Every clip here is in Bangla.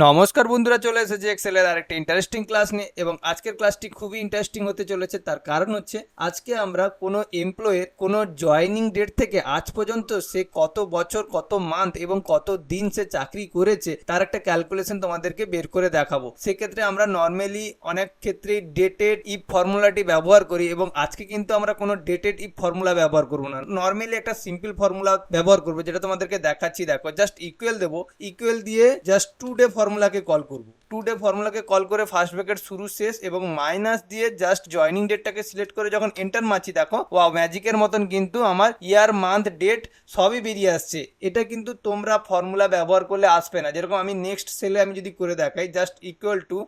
নমস্কার বন্ধুরা, চলে এসেছে এক্সেলের আরেকটা ইন্টারেস্টিং ক্লাস নিয়ে এবং আজকের ক্লাসটি খুবই ইন্টারেস্টিং হতে চলেছে। তার কারণ হচ্ছে, আজকে আমরা কোনো এমপ্লয়ের কোনো জয়নিং ডেট থেকে আজ পর্যন্ত সে কত বছর, কত মান্থ এবং কত দিন সে চাকরি করেছে, তার একটা ক্যালকুলেশন তোমাদেরকে বের করে দেখাবো। সেক্ষেত্রে আমরা নর্মালি অনেক ক্ষেত্রে ডেটেড ইফ ফর্মুলাটি ব্যবহার করি এবং আজকে কিন্তু আমরা কোনো ডেটেড ইফ ফর্মুলা ব্যবহার করব না। নর্মালি একটা সিম্পল ফর্মুলা ব্যবহার করব, যেটা তোমাদেরকে দেখাচ্ছি। দেখো জাস্ট ইকুয়াল দেবো। ইকুয়াল দিয়ে জাস্ট টু ডে ফর্মুলাকে কল করব। টু ডে ফর্মুলাকে কল করে ফার্স্ট ব্র্যাকেট শুরু শেষ এবং মাইনাস দিয়ে জাস্ট জয়নিং ডেটটাকে সিলেক্ট করে যখন এন্টার মারছি, দেখো ওয়া ম্যাজিকের মতন কিন্তু আমার ইয়ার মান্থ ডেট সবই বেরিয়ে আসছে। এটা কিন্তু তোমরা ফর্মুলা ব্যবহার করলে আসবে না। যেরকম আমি নেক্সট সেলে আমি যদি করে দেখাই just equal to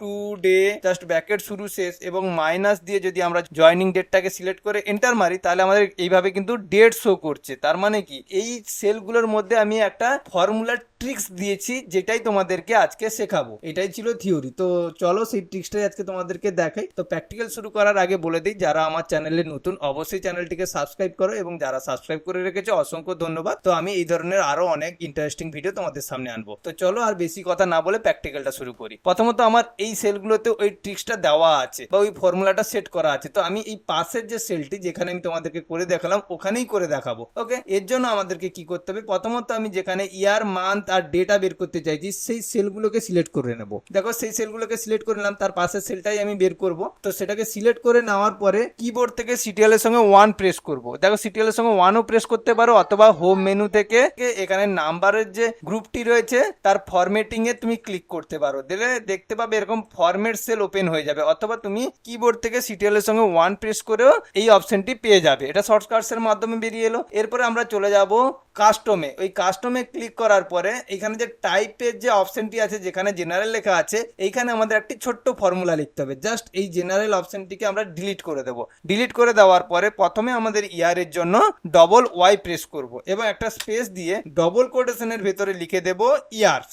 today just bracket শুরু, শেষ এবং মাইনাস দিয়ে যদি আমরা জয়নিং ডেটটাকে সিলেক্ট করে এন্টার মারি, তাহলে আমাদের এইভাবে কিন্তু ডেট শো করছে। তার মানে কি? এই সেলগুলোর মধ্যে আমি একটা ফর্মুলার ট্রিক্স দিয়েছি, যেটাই তোমাদেরকে আজকে শেখাবো। এটাই ছিল থিওরি তো চলো সেই ট্রিক্সটাই আজকে তোমাদেরকে দেখাই। তো প্র্যাকটিক্যাল শুরু করার আগে বলে দিই, যারা আমার চ্যানেলে নতুন, অবশ্যই চ্যানেলটিকে সাবস্ক্রাইব করো এবং যারা সাবস্ক্রাইব করে রেখেছে, অসংখ্য ধন্যবাদ। তো আমি এই ধরনের আরও অনেক ইন্টারেস্টিং ভিডিও তোমাদের সামনে আনব। তো চলো আর বেশি কথা না বলে প্র্যাকটিক্যালটা শুরু করি। প্রথমত আমার এই সেলগুলোতে ওই ট্রিক্সটা দেওয়া আছে বা ওই ফর্মুলাটা সেট করা আছে। তো আমি এই পাশের যে সেলটি যেখানে আমি তোমাদেরকে করে দেখালাম, ওখানেই করে দেখাবো ওকে এর জন্য আমাদেরকে কি করতে হবে? প্রথমত আমি যেখানে ইয়ার মান্থ আর ডেটা বের করতে চাইছি, সেই সেলগুলোকে সিলেক্ট করে নেব। দেখো, সেই সেলগুলোকে সিলেক্ট করে নিলাম, তার পাশের সেলটাই আমি বের করব। তো সেটাকে সিলেক্ট করে নেওয়ার পরে কিবোর্ড থেকে সিটিএল এর সঙ্গে ওয়ান প্রেস করব। দেখো সিটিএল এর সঙ্গে ওয়ানও প্রেস করতে পারো, অথবা হোম মেনু থেকে এখানে নাম্বারের যে গ্রুপটি রয়েছে, তার ফরম্যাটিং এ তুমি ক্লিক করতে পারো। দিলে দেখতে পাবে এরকম ফরম্যাট সেল ওপেন হয়ে যাবে, অথবা তুমি কিবোর্ড থেকে সিটিএল এর সঙ্গে ওয়ান প্রেস করেও এই অপশনটি পেয়ে যাবে। এটা শর্টকাটস এর মাধ্যমে বেরিয়ে এলো। এরপরে আমরা চলে যাব কাস্টমে ওই কাস্টমে ক্লিক করার পরে এখানে যে টাইপের যে অপশনটি আছে, যেখানে জেনারেল লেখা আছে, এইখানে আমাদের একটি ছোট্ট ফর্মুলা লিখতে হবে। জাস্ট এই জেনারেল অপশনটিকে আমরা ডিলিট করে দেবো। ডিলিট করে দেওয়ার পরে প্রথমে আমাদের ইয়ারের জন্য ডবল ওয়াই প্রেস করব এবং একটা স্পেস দিয়ে ডবল কোটেশনের ভেতরে লিখে দেব ইয়ার্স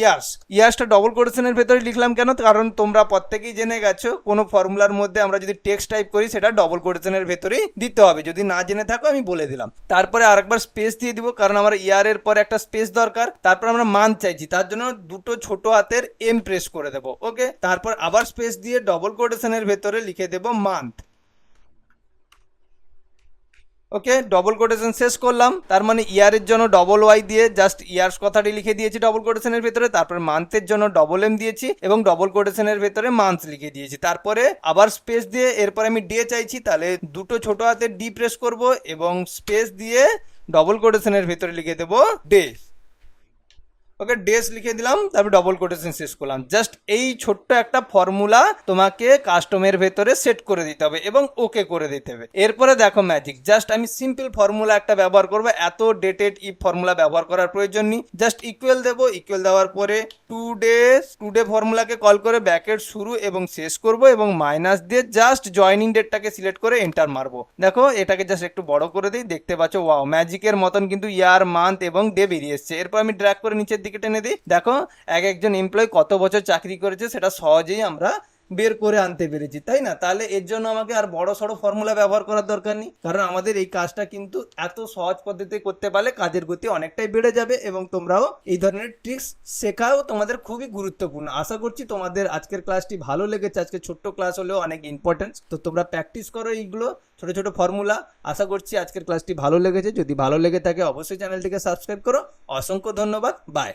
ইয়ার্স ইয়ার্সটা ডবল কোটেশনের ভেতরে লিখলাম কেন? কারণ তোমরা প্রত্যেকেই জেনে গেছো, কোনো ফর্মুলার মধ্যে আমরা যদি টেক্সট টাইপ করি, সেটা ডবল কোটেশনের ভেতরেই দিতে হবে। যদি না জেনে থাকো, আমি বলে দিলাম। তারপরে আরেকবার স্পেস দিয়ে দিব, কারণ আমার ইয়ারের পর একটা স্পেস দরকার। তারপর আমরা মান্থ চাইছি, তার জন্য দুটো ছোট হাতের এম প্রেস করে দেবো ওকে তারপর আবার স্পেস দিয়ে ডবল কোটেশনের ভেতরে লিখে দেবো মান্থ ওকে ডবল কোটেশন শেষ করলাম। তার মানে ইয়ারের জন্য ডবল ওয়াই দিয়ে জাস্ট ইয়ার্স কথাটি লিখে দিয়েছি ডবল কোটেশনের ভেতরে, তারপর মান্থের জন্য ডবল এম দিয়েছি এবং ডবল কোটেশনের ভেতরে মান্থ লিখে দিয়েছি। তারপরে আবার স্পেস দিয়ে এরপর আমি ডে চাইছি, তাহলে দুটো ছোট হাতে ডি প্রেস করব এবং স্পেস দিয়ে ডবল কোটেশনের ভেতরে লিখে দেবো ডে ওকে ডেস লিখে দিলাম, তারপর ডবল কোটেশন শেষ করলাম। জাস্ট এই ছোট্ট একটা ফর্মুলা তোমাকে কাস্টমের ভেতরে সেট করে দিতে হবে এবং ওকে করে দিতে হবে। এরপরে দেখো ম্যাজিক জাস্ট আমি সিম্পল ফর্মুলা একটা ব্যবহার করব, এত ডেটেড ই ফর্মুলা ব্যবহার করার প্রয়োজন নেই। জাস্ট ইকুয়াল দেবো ইকুয়াল দেওয়ার পরে টু ডেজ টু ডে ফর্মুলাকে কল করে ব্যাকেট শুরু এবং শেষ করব এবং মাইনাস দিয়ে জাস্ট জয়নিং ডেটটাকে সিলেক্ট করে এন্টার মারবো। দেখো, এটাকে জাস্ট একটু বড় করে দিই, দেখতে পাচ্ছ ওয়াও ম্যাজিকের মতন কিন্তু ইয়ার মান্থ এবং ডে বেরিয়ে এসছে। এরপর আমি ড্র্যাগ করে নিচের দিকে টেনে দিই। দেখো, এক একজন এমপ্লয় কত বছর চাকরি করেছে সেটা সহজেই আমরা বের করে আনতে পেরেছি, তাই না? তাহলে এর জন্য আমাকে আর বড় সড়ো ফর্মুলা ব্যবহার করার দরকার নেই। কারণ আমাদের এই কাজটা কিন্তু এত সহজ পদ্ধতিতে করতে পারলে কাজের গতি অনেকটাই বেড়ে যাবে এবং তোমরাও এই ধরনের ট্রিক্স শেখাও তোমাদের খুবই গুরুত্বপূর্ণ। আশা করছি তোমাদের আজকের ক্লাসটি ভালো লেগেছে। আজকে ছোট্ট ক্লাস হলেও অনেক ইম্পর্টেন্স তো তোমরা প্র্যাকটিস করো এইগুলো, ছোট ছোট ফর্মুলা আশা করছি আজকের ক্লাসটি ভালো লেগেছে। যদি ভালো লেগে থাকে, অবশ্যই চ্যানেলটিকে সাবস্ক্রাইব করো। অসংখ্য ধন্যবাদ। বাই